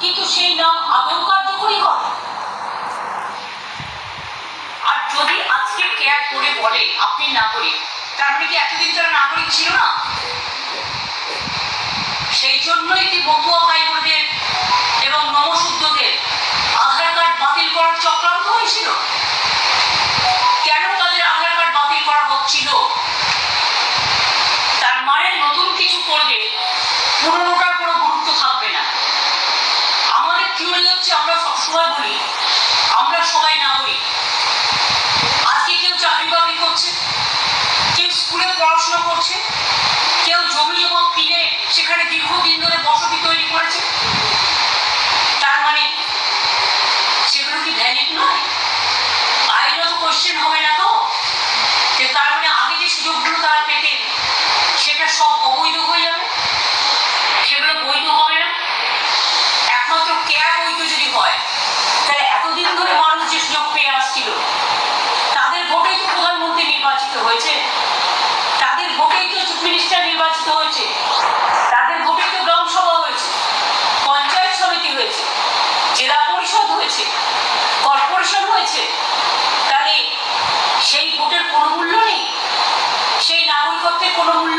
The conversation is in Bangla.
কিন্তু সেই নাম আদৌ কার্যকরী হয়। আর যদি আজকে কেয়ার করে বলে আপনি নাগরিক, তার মানে কি এতদিন তারা নাগরিক ছিল না? সেই জন্যই কি মতুয়া পাই নির্বাচিত হয়েছে। তাদের ভোটেই তো চিফ মিনিস্টার নির্বাচিত হয়েছে। তাদের ভোটে তো গ্রাম সভা হয়েছে। পঞ্চায়েত সমিতি হয়েছে। জেলা পরিষদ হয়েছে। কর্পোরেশন হয়েছে। তাহলে সেই ভোটের কোনো মূল্য নেই? সেই নাগরিকত্বের কোনো মূল্য